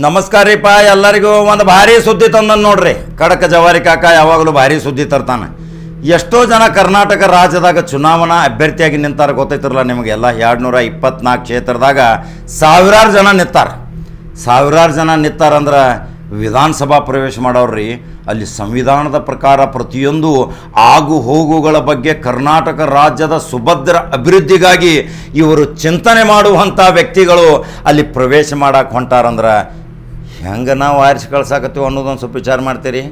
ನಮಸ್ಕಾರ ರೀಪ ಎಲ್ಲರಿಗೂ ಒಂದು ಭಾರಿ ಸುದ್ದಿ ತಂದನ್ ನೋಡ್ರಿ. ಖಡಕ ಜವಾರಿ ಕಾಕ ಯಾವಾಗಲೂ ಭಾರಿ ಸುದ್ದಿ ತರ್ತಾನೆ. ಎಷ್ಟೋ ಜನ ಕರ್ನಾಟಕ ರಾಜ್ಯದಾಗ ಚುನಾವಣಾ ಅಭ್ಯರ್ಥಿಯಾಗಿ ನಿಂತಾರ ಗೊತ್ತೈತಿರಲ್ಲ ನಿಮಗೆಲ್ಲ ಎರಡು ನೂರ ಇಪ್ಪತ್ನಾಲ್ಕು ಕ್ಷೇತ್ರದಾಗ ಸಾವಿರಾರು ಜನ ನಿಂತಾರ. ಸಾವಿರಾರು ಜನ ನಿಂತಾರಂದ್ರೆ ವಿಧಾನಸಭಾ ಪ್ರವೇಶ ಮಾಡೋರ್ರಿ, ಅಲ್ಲಿ ಸಂವಿಧಾನದ ಪ್ರಕಾರ ಪ್ರತಿಯೊಂದು ಆಗು ಹೋಗುಗಳ ಬಗ್ಗೆ ಕರ್ನಾಟಕ ರಾಜ್ಯದ ಸುಭದ್ರ ಅಭಿವೃದ್ಧಿಗಾಗಿ ಇವರು ಚಿಂತನೆ ಮಾಡುವಂಥ ವ್ಯಕ್ತಿಗಳು ಅಲ್ಲಿ ಪ್ರವೇಶ ಮಾಡಕ್ಕೆ ಹೊಂಟಾರಂದ್ರೆ ಹೆಂಗೆ ನಾವು ಆರಿಸಿ ಕಳ್ಸಾಕತ್ತೀವಿ ಅನ್ನೋದೊಂದು ಸ್ವಲ್ಪ ವಿಚಾರ ಮಾಡ್ತೀರಿ.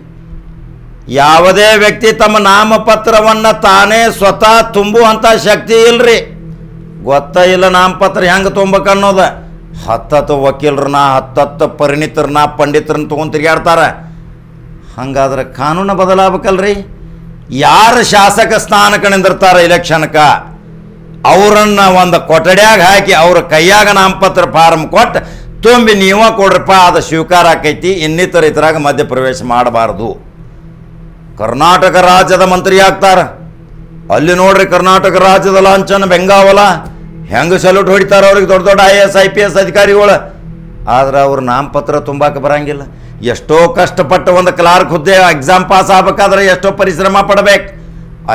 ಯಾವುದೇ ವ್ಯಕ್ತಿ ತಮ್ಮ ನಾಮಪತ್ರವನ್ನು ತಾನೇ ಸ್ವತಃ ತುಂಬುವಂಥ ಶಕ್ತಿ ಇಲ್ರಿ. ಗೊತ್ತ ಇಲ್ಲ ನಾಮಪತ್ರ ಹೆಂಗೆ ತುಂಬಬೇಕು ಅನ್ನೋದು. ಹತ್ತತ್ತು ವಕೀಲರನ್ನ, ಹತ್ತತ್ತು ಪರಿಣಿತರನ್ನ, ಪಂಡಿತರನ್ನ ತೊಗೊಂಡು ತಿರುಗಾಡ್ತಾರೆ ಹಂಗಾದ್ರೆ ಕಾನೂನು ಬದಲಾಗಬೇಕಲ್ರಿ. ಯಾರು ಶಾಸಕ ಸ್ಥಾನಕ್ಕೆ ನಿಂದಿರ್ತಾರೆ ಇಲೆಕ್ಷನ್ಗೆ ಅವರನ್ನು ಒಂದು ಕೊಠಡ್ಯಾಗ ಹಾಕಿ ಅವ್ರ ಕೈಯಾಗ ನಾಮಪತ್ರ ಫಾರಮ್ ಕೊಟ್ಟು ತುಂಬಿ ನೀವ ಕೊಡ್ರಪ್ಪ ಅದು ಸ್ವೀಕಾರ ಆಕೈತಿ. ಇನ್ನಿತರ ಇತರಾಗ ಮಧ್ಯಪ್ರವೇಶ ಮಾಡಬಾರ್ದು. ಕರ್ನಾಟಕ ರಾಜ್ಯದ ಮಂತ್ರಿ ಆಗ್ತಾರ. ಅಲ್ಲಿ ನೋಡ್ರಿ ಕರ್ನಾಟಕ ರಾಜ್ಯದ ಲಾಂಛನ, ಬೆಂಗಾವಲ. ಹೆಂಗೆ ಸಲ್ಯೂಟ್ ಹೊಡಿತಾರ ಅವ್ರಿಗೆ ದೊಡ್ಡ ದೊಡ್ಡ I S I P S ಅಧಿಕಾರಿಗಳು. ಆದ್ರೆ ಅವ್ರ ನಾಮಪತ್ರ ತುಂಬಾಕ ಬರಂಗಿಲ್ಲ. ಎಷ್ಟೋ ಕಷ್ಟಪಟ್ಟು ಒಂದು ಕ್ಲಾರ್ಕ್ ಹುದ್ದೆ ಎಕ್ಸಾಮ್ ಪಾಸ್ ಆಗ್ಬೇಕಾದ್ರೆ ಎಷ್ಟೋ ಪರಿಶ್ರಮ ಪಡಬೇಕು.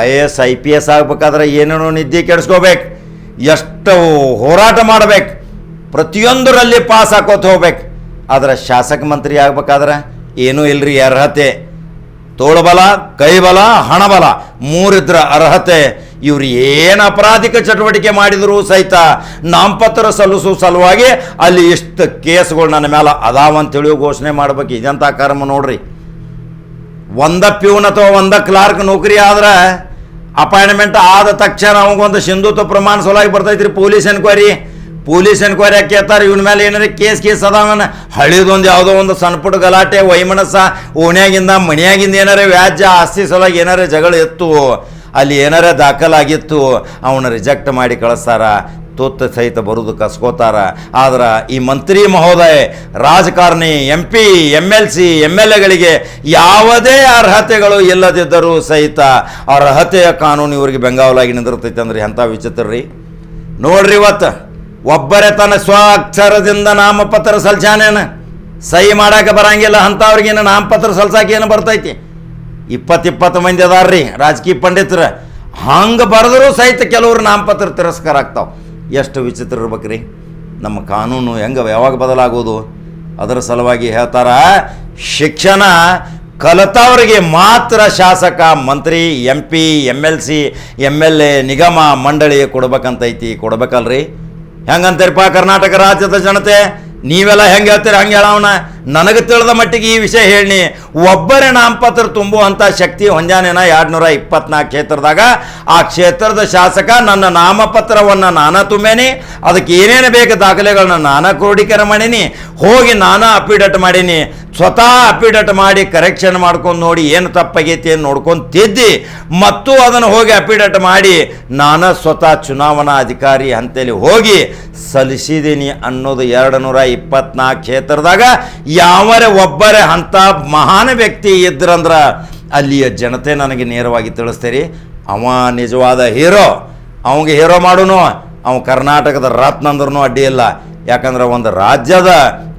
I A S I P S ಆಗ್ಬೇಕಾದ್ರೆ ಏನೇನೋ ನಿದ್ದೆ ಕೆಡಿಸ್ಕೋಬೇಕು. ಎಷ್ಟು ಹೋರಾಟ ಮಾಡ್ಬೇಕು. ಪ್ರತಿಯೊಂದರಲ್ಲಿ ಪಾಸ್ ಹಾಕೋತ ಹೋಗ್ಬೇಕು. ಆದರೆ ಶಾಸಕ ಮಂತ್ರಿ ಆಗ್ಬೇಕಾದ್ರೆ ಏನೂ ಇಲ್ರಿ ಅರ್ಹತೆ. ತೋಳ್ಬಲ, ಕೈಬಲ, ಹಣಬಲ, ಮೂರಿದ್ರ ಅರ್ಹತೆ. ಇವ್ರು ಏನು ಅಪರಾಧಿಕ ಚಟುವಟಿಕೆ ಮಾಡಿದರೂ ಸಹಿತ ನಾಮಪತ್ರ ಸಲ್ಲಿಸೋ ಸಲುವಾಗಿ ಅಲ್ಲಿ ಇಷ್ಟು ಕೇಸ್ಗಳು ನನ್ನ ಮೇಲೆ ಅದಾವಂತೇಳಿ ಘೋಷಣೆ ಮಾಡ್ಬೇಕು. ಇದಂಥ ಕರ್ಮ ನೋಡ್ರಿ. ಒಂದ ಪ್ಯೂನ್ ಅಥವಾ ಒಂದ ಕ್ಲಾರ್ಕ್ ನೌಕರಿ ಆದ್ರೆ ಅಪಾಯಿಂಟ್ಮೆಂಟ್ ಆದ ತಕ್ಷಣ ಅವಂಗೊಂದು ಸಿಂಧುತ್ವ ಪ್ರಮಾಣ ಸಲುವಾಗಿ ಬರ್ತೈತ್ರಿ ಪೊಲೀಸ್ ಎನ್ಕ್ವೈರಿ. ಪೊಲೀಸ್ ಎನ್ಕ್ವೈರಿ ಕೇಳ್ತಾರೆ ಇವನ ಮೇಲೆ ಏನಾರ ಕೇಸ್ ಕೇಸ್ ಅದಾವನ ಹಳಿದೊಂದು ಯಾವುದೋ ಒಂದು ಸಣ್ಣ ಪುಟ್ಟ ಗಲಾಟೆ ವೈಮನಸ್ಸ ಓಣ್ಯಾಗಿಂದ ಮನೆಯಾಗಿಂದ ಏನಾರ ವ್ಯಾಜ್ಯ ಆಸ್ತಿ ಸಲುವಾಗಿ ಏನಾರ ಜಗಳ ಇತ್ತು, ಅಲ್ಲಿ ಏನಾರ ದಾಖಲಾಗಿತ್ತು, ಅವನ ರಿಜೆಕ್ಟ್ ಮಾಡಿ ಕಳಿಸ್ತಾರ, ತುತ್ತ ಸಹಿತ ಬರೋದು ಕಸ್ಕೋತಾರ. ಆದ್ರೆ ಈ ಮಂತ್ರಿ ಮಹೋದಯ, ರಾಜಕಾರಣಿ M P M L C M L ಎಗಳಿಗೆ ಯಾವುದೇ ಅರ್ಹತೆಗಳು ಇಲ್ಲದಿದ್ದರೂ ಸಹಿತ ಅರ್ಹತೆಯ ಕಾನೂನು ಇವರಿಗೆ ಬೆಂಗಾವಲಾಗಿ ನಿಂದಿರ್ತೈತೆ ಅಂದ್ರೆ ಎಂಥ ವಿಚಿತ್ರ ರೀ? ನೋಡ್ರಿ ಇವತ್ತು. ಒಬ್ಬರೇ ತನ್ನ ಸ್ವ ಅಕ್ಷರದಿಂದ ನಾಮಪತ್ರ ಸಲ್ಸಾನೇನ ಸಹಿ ಮಾಡಕ್ಕೆ ಬರಂಗಿಲ್ಲ ಅಂಥವ್ರಿಗೇನು ನಾಮಪತ್ರ ಸಲ್ಸಾಕ ಏನು ಬರ್ತೈತಿ? ಇಪ್ಪತ್ತು ಇಪ್ಪತ್ತು ಮಂದಿ ಅದಾರ್ರಿ, ರಾಜಕೀಯ ಪಂಡಿತರು. ಹಂಗೆ ಬರೆದರೂ ಸಹಿತ ಕೆಲವರು ನಾಮಪತ್ರ ತಿರಸ್ಕಾರ ಆಗ್ತಾವೆ. ಎಷ್ಟು ವಿಚಿತ್ರ ಇರ್ಬೇಕ್ರಿ. ನಮ್ಮ ಕಾನೂನು ಹೆಂಗೆ ಯಾವಾಗ ಬದಲಾಗೋದು? ಅದರ ಸಲುವಾಗಿ ಹೇಳ್ತಾರ, ಶಿಕ್ಷಣ ಕಲಿತವರಿಗೆ ಮಾತ್ರ ಶಾಸಕ, ಮಂತ್ರಿ, M P M L C M L A, ನಿಗಮ, ಮಂಡಳಿ ಕೊಡ್ಬೇಕಂತೈತಿ. ಕೊಡ್ಬೇಕಲ್ರಿ? ಹೆಂಗಂತೀರಪ್ಪ ಕರ್ನಾಟಕ ರಾಜ್ಯದ ಜನತೆ? ನೀವೆಲ್ಲ ಹೆಂಗೆ ಹೇಳ್ತೀರಿ? ಹಂಗೆ ಹೇಳವನ ನನಗೆ ತಿಳಿದ ಮಟ್ಟಿಗೆ ಈ ವಿಷಯ ಹೇಳಿ. ಒಬ್ಬರೇ ನಾಮಪತ್ರ ತುಂಬುವಂಥ ಶಕ್ತಿ ಹೊಂಜಾನೇನ ಎರಡು ನೂರ ಇಪ್ಪತ್ನಾಲ್ಕು ಕ್ಷೇತ್ರದಾಗ? ಆ ಕ್ಷೇತ್ರದ ಶಾಸಕ ನನ್ನ ನಾಮಪತ್ರವನ್ನು ನಾನು ತುಂಬೇನಿ. ಅದಕ್ಕೆ ಏನೇನು ಬೇಕು ದಾಖಲೆಗಳನ್ನ ನಾನು ಕ್ರೋಢೀಕರಣ ಮಾಡೀನಿ. ಹೋಗಿ ನಾನು ಅಪಿಡೇಟ್ ಮಾಡೀನಿ. ಸ್ವತಃ ಅಪಿಡೇಟ್ ಮಾಡಿ ಕರೆಕ್ಷನ್ ಮಾಡ್ಕೊಂಡು ನೋಡಿ ಏನು ತಪ್ಪಾಗೈತಿ ಅಂತ ನೋಡ್ಕೊಂಡು ತಿದ್ದಿ. ಮತ್ತು ಅದನ್ನು ಹೋಗಿ ಅಪಿಡೇಟ್ ಮಾಡಿ ನಾನು ಸ್ವತಃ ಚುನಾವಣಾ ಅಧಿಕಾರಿ ಅಂತೇಳಿ ಹೋಗಿ ಸಲ್ಲಿಸಿದ್ದೀನಿ ಅನ್ನೋದು ಎರಡು ನೂರ ಇಪ್ಪತ್ನಾಲ್ಕು ಕ್ಷೇತ್ರದಾಗ. ಯಾವರೇ ಒಬ್ಬರ ಅಂಥ ಮಹಾನ್ ವ್ಯಕ್ತಿ ಇದ್ರಂದ್ರೆ ಅಲ್ಲಿಯ ಜನತೆ ನನಗೆ ನೇರವಾಗಿ ತಿಳಿಸ್ತೀರಿ. ಅವ ನಿಜವಾದ ಹೀರೋ, ಅವಂಗೆ ಹೀರೋ ಮಾಡೋನು. ಅವ ಕರ್ನಾಟಕದ ರತ್ನ ಅಂದ್ರೂ ಅಡ್ಡಿ ಯಾಕಂದ್ರೆ ಒಂದು ರಾಜ್ಯದ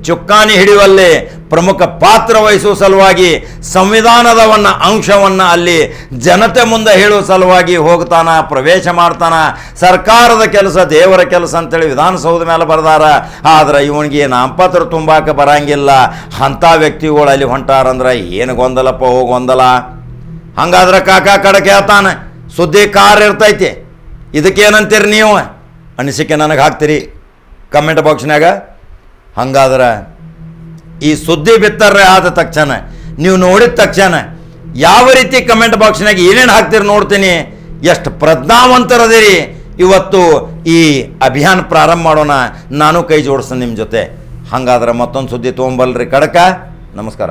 ಚುಕ್ಕಾಣಿ ಹಿಡಿಯುವಲ್ಲಿ ಪ್ರಮುಖ ಪಾತ್ರ ವಹಿಸುವ ಸಲುವಾಗಿ ಸಂವಿಧಾನದವನ್ನ ಅಂಶವನ್ನು ಅಲ್ಲಿ ಜನತೆ ಮುಂದೆ ಹೇಳುವ ಸಲುವಾಗಿ ಹೋಗ್ತಾನ, ಪ್ರವೇಶ ಮಾಡ್ತಾನ. ಸರ್ಕಾರದ ಕೆಲಸ, ದೇವರ ಕೆಲಸ ಅಂತೇಳಿ ವಿಧಾನಸೌಧ ಮೇಲೆ ಬರ್ದಾರ. ಆದ್ರೆ ಇವನಿಗೆ ನಾಮಪತ್ರ ತುಂಬಾಕ ಬರಂಗಿಲ್ಲ. ಅಂಥ ವ್ಯಕ್ತಿಗಳು ಅಲ್ಲಿ ಹೊಂಟಾರಂದ್ರೆ ಏನು ಗೊಂದಲಪ್ಪ ಹೋಗೊಂದಲ ಗೊಂದಲ. ಹಂಗಾದ್ರೆ ಕಾಕ ಕಡೆ ಕೇಳ್ತಾನೆ, ಸುದ್ದಿ ಕಾರ್ ಇರ್ತೈತಿ. ಇದಕ್ಕೇನಂತೀರಿ ನೀವು? ಅನಿಸಿಕೆ ನನಗೆ ಹಾಕ್ತೀರಿ. ಕಮೆಂಟ್ ಬಾಕ್ಸ್ನಾಗ ಹಂಗಾದ್ರೆ ಈ ಸುದ್ದಿ ಬಿತ್ತರ್ರೆ ಆದ ತಕ್ಷಣ, ನೀವು ನೋಡಿದ ತಕ್ಷಣ ಯಾವ ರೀತಿ ಕಮೆಂಟ್ ಬಾಕ್ಸ್ನಾಗ ಏನೇನು ಹಾಕ್ತೀರಿ ನೋಡ್ತೀನಿ. ಎಷ್ಟು ಪ್ರಜ್ಞಾವಂತರದಿರಿ. ಇವತ್ತು ಈ ಅಭಿಯಾನ ಪ್ರಾರಂಭ ಮಾಡೋಣ. ನಾನು ಕೈ ಜೋಡಿಸ್ತೀನಿ ನಿಮ್ಮ ಜೊತೆ. ಹಂಗಾದ್ರೆ ಮತ್ತೊಂದು ಸುದ್ದಿ ತೊಗೊಂಬಲ್ರಿ ಕಡಕ. ನಮಸ್ಕಾರ.